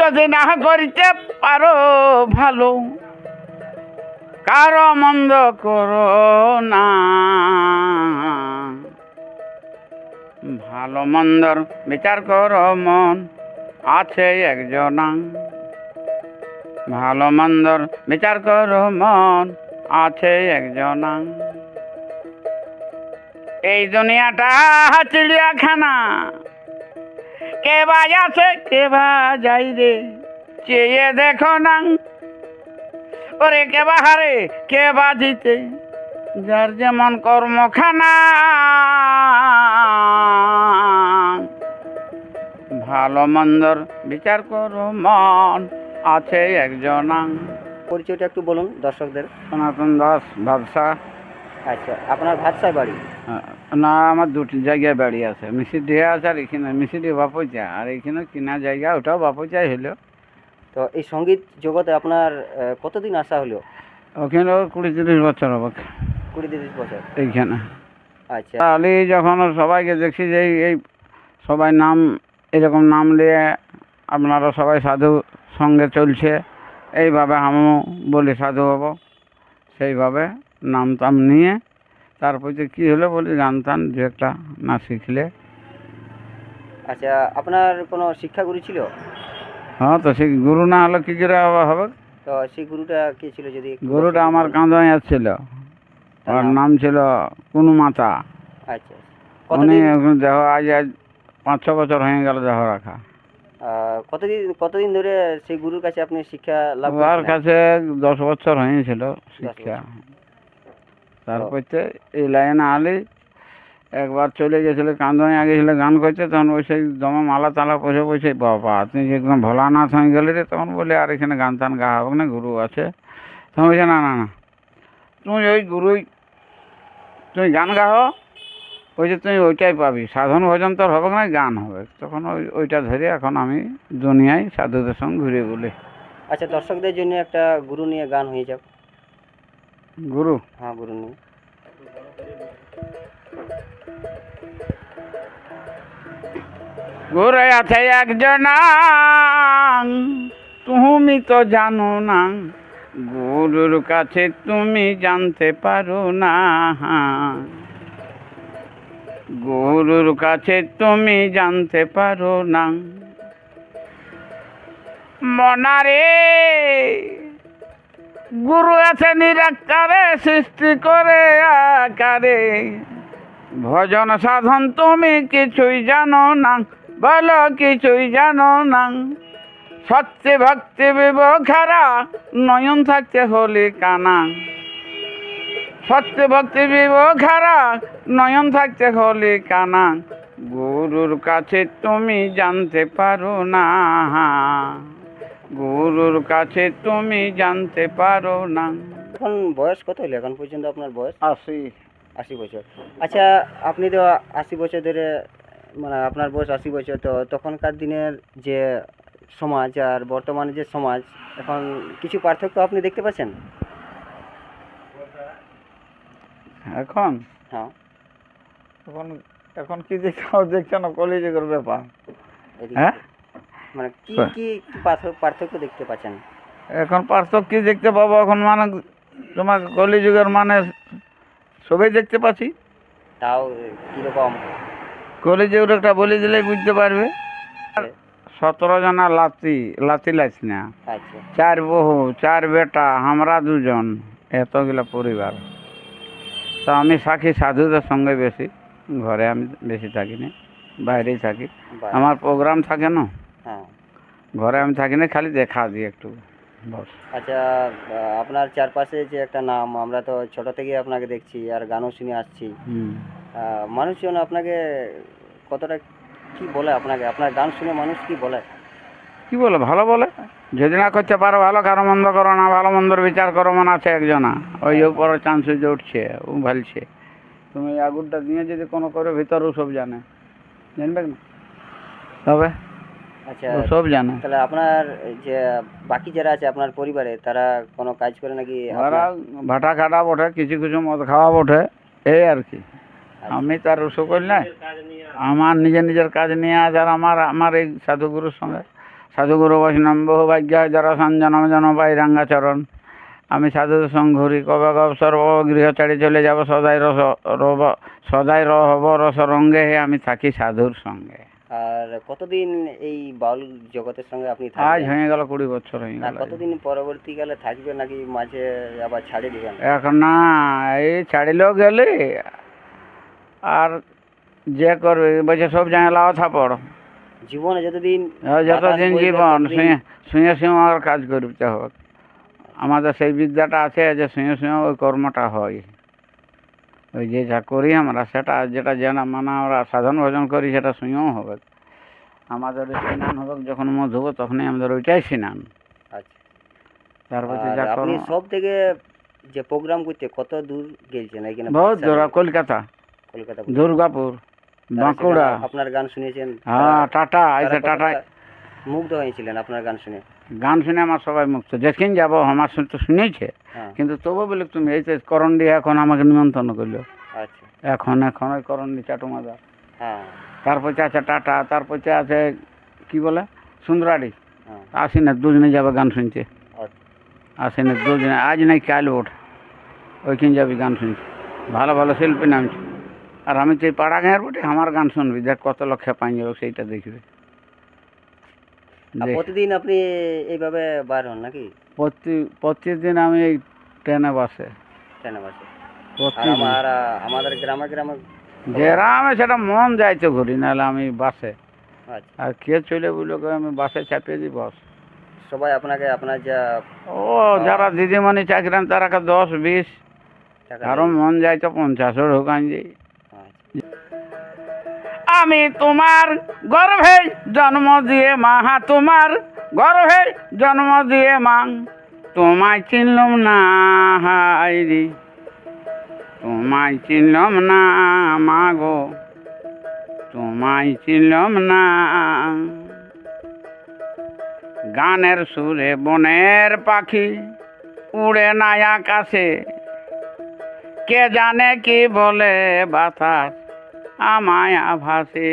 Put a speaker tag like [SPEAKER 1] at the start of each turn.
[SPEAKER 1] যদি না করিতে পারো, ভালো। কারও মন্দ করো না। ভালো মন্দর বিচার করো মন, আছে একজনা। ভালো মন্দর বিচার করো মন, আছে একজনা। এই দুনিয়াটা চিড়িয়াখানা। কে বা আছে কে বা যাই রে? চেয়ে দেখো না। ওরে কে বাহারে? কে বা জিতে যার যেমন কর্মখানা। ভালো মন্দর বিচার করো মন আছে একজনা
[SPEAKER 2] পরিচয়টা একটু বলুন দর্শকদের।
[SPEAKER 1] সনাতন দাস ব্যবসা
[SPEAKER 2] আচ্ছা আপনার ভাতসায় বাড়ি?
[SPEAKER 1] না আমার দুটি জায়গায় বাড়ি আছে। মিসিডিহে আছে আর এখানে মিসিডি বাপুচা আর এখানে কিনা জায়গা ওটাও বাপুচাই হলো
[SPEAKER 2] তো এই সংগীত জগতে আপনার কতদিন আসা হলো?
[SPEAKER 1] ওখানে কুড়ি তিরিশ বছর হবে।
[SPEAKER 2] কুড়ি তিরিশ বছর।
[SPEAKER 1] এইখানে।
[SPEAKER 2] আচ্ছা।
[SPEAKER 1] তাহলে যখন সবাইকে দেখছি যে এই- এই সবাই নাম এরকম নাম নিয়ে আপনারা সবাই সাধু সঙ্গে চলছে এইভাবে আমিও বলি সাধু হব সেইভাবে নাম টাম নিয়ে তারপর যে কী হলো বলি টান দু একটা না শিখলে।
[SPEAKER 2] আচ্ছা আপনার কোনো শিক্ষাগুরু ছিল?
[SPEAKER 1] হ্যাঁ তো সেই গুরু না হলে কী করে হবে?
[SPEAKER 2] তো সেই গুরুটা কে ছিল যদি
[SPEAKER 1] গুরুটা আমার কাঁদাইয়া ছিল। ওর
[SPEAKER 2] নাম?
[SPEAKER 1] ছিল কুনু মাতা
[SPEAKER 2] আচ্ছা।
[SPEAKER 1] উনি এখন দেহ আজ আজ পাঁচ ছ বছর হয়ে গেল দেহ রাখা।
[SPEAKER 2] কতদিন কতদিন ধরে সেই গুরুর কাছে আপনি শিক্ষা লাভ
[SPEAKER 1] ওর? কাছে দশ বছর হয়েছিল শিক্ষা। তারপর এই লাইনে আলি একবার চলে গেছিল কান্দনে আগে ছিল গান করছে তখন ওই সেই দমে মালা তালা বসে বসে বাবা তুমি যে একদম ভোলানাথ হয়ে গেলে রে তখন বলে আর এখানে গান টান গা হবে না গুরু আছে। তখন বলছে না না না তুমি ওই গুরুই তুমি গান গাও। ওই যে তুমি ওইটাই পাবি সাধন ভজন তোর হবে না গান হবে। তখন ওই ওইটা ধরে এখন আমি দুনিয়ায় সাধুদের সঙ্গে ঘুরে বলি।
[SPEAKER 2] আচ্ছা দর্শকদের জন্য একটা গুরু নিয়ে গান হয়ে যাক।
[SPEAKER 1] গুরু?
[SPEAKER 2] হ্যাঁ গুরু নিয়ে
[SPEAKER 1] ঘুরে আছে একজন তুমি তো জানো না। গুরুর কাছে তুমি জানতে পারো না। গুরুর কাছে তুমি জানতে পারো না। মনারে গুরু আছে নিরাকারে সৃষ্টি করে আকারে। ভজন সাধন তুমি কিছুই জানো না, বলো কিছুই জানো না। সত্যি ভক্তি বিবখারা নয়ন থাকতে হলি কানা। সত্যি ভক্তি বিবখারা নয়ন থাকতে হলি কানা। গুরুর কাছে তুমি জানতে পারো না। গুরুর কাছে তুমি জানতে পারো না।
[SPEAKER 2] এখন বয়স কত হলো এখন পর্যন্ত আপনার বয়স?
[SPEAKER 1] আসি
[SPEAKER 2] আশি বছর। আচ্ছা আপনি তো আশি বছর ধরে মানে আপনার বয়স আশি বছর তো তখনকার দিনের যে সমাজ আর বর্তমানে যে সমাজ এখন কিছু পার্থক্য আপনি দেখতে পাচ্ছেন?
[SPEAKER 1] এখন?
[SPEAKER 2] হ্যাঁ।
[SPEAKER 1] এখন এখন কি দেখছ দেখছ না কলেজের ব্যাপার। হ্যাঁ?
[SPEAKER 2] মানে কি
[SPEAKER 1] হ্যাঁ।
[SPEAKER 2] কি পার্থক্য দেখতে পাচ্ছেন?
[SPEAKER 1] এখন পার্থক্য কি দেখতে পাবো? এখন মানে তোমার কলিযুগের মানে সবাই দেখতে পাচ্ছি।
[SPEAKER 2] তাও কীরকম?
[SPEAKER 1] কলিযুগের একটা বলে দিলে বুঝতে পারবে। সতেরো জনা লাতি লাতি লাইছ না।
[SPEAKER 2] আচ্ছা।
[SPEAKER 1] চার বহু চার বেটা আমরা দুজন এতগুলা পরিবার। তা আমি সাক্ষী সাধুদের সঙ্গে বেশি ঘরে আমি বেশি থাকি না বাইরেই থাকি। আমার প্রোগ্রাম থাকে না?
[SPEAKER 2] হ্যাঁ।
[SPEAKER 1] ঘরে আমি থাকি না খালি দেখা দিই একটু বস।
[SPEAKER 2] আচ্ছা আপনার চারপাশে যে একটা নাম আমরা তো ছোট থেকে আপনাকে দেখছি আর গানও শুনে আসছি। মানুষজন আপনাকে কতটা কি বলে আপনাকে? আপনার গান শুনে মানুষ কি বলে?
[SPEAKER 1] কি বলে? ভালো বলে। যদি না করতে পারো ভালো কারও মন্দ করো না ভালো মন্দর বিচার করো মনে আছে একজনা। ওই উপরে চান্স যে উঠছে ও ভালছে। তুমি আগুনটা দিয়ে যদি কোনো করে ভিতরেও সব জানে। জানবে না? তবে
[SPEAKER 2] আচ্ছা
[SPEAKER 1] সব জানে।
[SPEAKER 2] তাহলে আপনার যে বাকি যারা আছে আপনার পরিবারে তারা কোনো কাজ করে নাকি আপনার-
[SPEAKER 1] ভাটা খাটা বটে কিছু কিছু মদ খাওয়া বটে এই আর কি। আমি তার ওসব করি না। আমার নিজের নিজের কাজ নিয়ে আজ আর আমার আমার এই সাধুগুরুর সঙ্গে সাধুগুরু বৈষ্ণব বহু ভাগ্য যারা সঞ্জনম জন পাই রাঙ্গাচরণ আমি সাধু সংঘুরি কবে কব সর্ব গৃহ ছাড়ি চলে যাব সদাই রস রব সদাই রহব রস রঙ্গে হে আমি থাকি সাধুর সঙ্গে।
[SPEAKER 2] আর কতদিন এই বাউল জগতের সঙ্গে আপনি
[SPEAKER 1] আজ হয়ে গেল কুড়ি বছর হয়ে গেল।
[SPEAKER 2] কতদিন পরবর্তীকালে থাকবে নাকি মাঝে আবার ছাড়ে দিবেন?
[SPEAKER 1] এখন না এই ছাড়িলেও গেলে আর যে করবে বলছে সব জায়গায় লাও থাপড়।
[SPEAKER 2] জীবনে যতদিন
[SPEAKER 1] আর যতদিন জীবন শুয়ে শুয়ে শুয়ে আমার কাজ করতে হবে। আমাদের সেই বিদ্যাটা আছে যে শুয়ে শুয়ে ওই কর্মটা হয়। ওই যে যা করি আমরা সেটা যেটা যেন মানে আমরা সাধন ভজন করি সেটা শুয়েও হবে। আমাদের স্নান হবে যখন মধু হবে তখনই আমাদের ওইটাই স্নান।
[SPEAKER 2] আচ্ছা।
[SPEAKER 1] তারপর যা
[SPEAKER 2] আপনি সব থেকে যে প্রোগ্রাম করতে কত দূর গেছেন এখানে?
[SPEAKER 1] বহুত দূর কলকাতা।
[SPEAKER 2] কলকাতা
[SPEAKER 1] দুর্গাপুর বাঁকুড়া।
[SPEAKER 2] আপনার গান শুনেছেন?
[SPEAKER 1] হ্যাঁ টাটা এই টাটা
[SPEAKER 2] মুগ্ধ হয়েছিলেন আপনার গান শুনে?
[SPEAKER 1] গান শুনে আমার সবাই মুক্ত। যেদিন যাব আমার শুনে তো শুনেছে
[SPEAKER 2] হ্যাঁ।
[SPEAKER 1] কিন্তু তবু বলে তুমি এই যে করন্ডি এখন আমাকে নিমন্ত্রণ করল।
[SPEAKER 2] আচ্ছা।
[SPEAKER 1] এখন এখন ওই করণ করন্ডি চাটুমাদা
[SPEAKER 2] হ্যাঁ।
[SPEAKER 1] তারপর আছে টাটা তারপর আছে কি বলে? সুন্দরাডি।
[SPEAKER 2] হ্যাঁ।
[SPEAKER 1] আশ্বিনের দুজনে যাবে গান শুনছে
[SPEAKER 2] আচ্ছা।
[SPEAKER 1] আশ্বিনের দুজনে আজ নাই কাল ওঠ। ওইখানে যাবি গান শুনছে ভালো ভালো শিল্পী নামছে। আর আমি তো এই পাড়া গাঁয়ের বটে আমার গান শুনবি। দেখ কত লক্ষে পাই যাবে সেইটা দেখবে।
[SPEAKER 2] প্রতিদিন আপনি এইভাবে বার হন নাকি?
[SPEAKER 1] প্রতি প্রতিদিন আমি এই ট্রেনে বাসে।
[SPEAKER 2] ট্রেনে বাসে। আর আমার আমাদের গ্রামে গ্রামে
[SPEAKER 1] যেরামে সেটা মন যাইতে ঘুরি নাহলে আমি বাসে।
[SPEAKER 2] আচ্ছা।
[SPEAKER 1] আর কে চলে বলে কয় আমি বাসে চাপিয়ে দিই বস।
[SPEAKER 2] সবাই আপনাকে আপনার যা
[SPEAKER 1] ও যারা দিদিমণি চাকরি আন তারা দশ বিশ। কারও
[SPEAKER 2] দেয়।
[SPEAKER 1] মন যাই তো পঞ্চাশও ঢোকান যাই
[SPEAKER 2] আচ্ছা।
[SPEAKER 1] আমি তোমার গর্ভে জন্ম দিয়ে মাহা তোমার গর্ভে জন্ম দিয়ে মা। তোমায় চিনলাম না হাইরি তোমায় চিনলাম না, মা গো। তোমায় চিনলাম না। গানের সুরে বনের পাখি উড়ে না আকাশে। কে জানে কি বলে বাতাস? આ માયા ભાસે